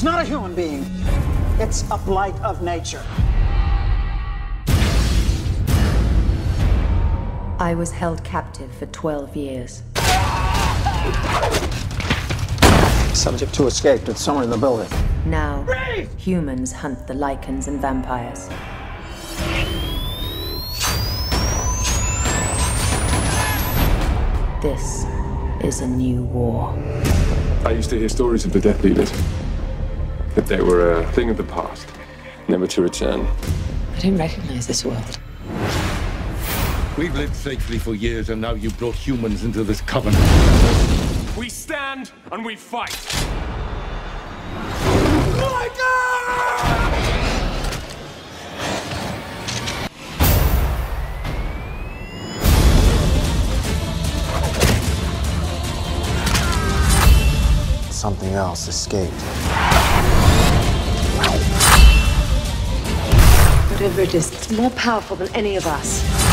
It's not a human being. It's a blight of nature. I was held captive for 12 years. Subject to escape. It's somewhere in the building. Now, humans hunt the lichens and vampires. This is a new war. I used to hear stories of the Death Dealers. That they were a thing of the past, never to return. I don't recognize this world. We've lived safely for years, and now you've brought humans into this covenant. We stand and we fight. Something else escaped. It's more powerful than any of us.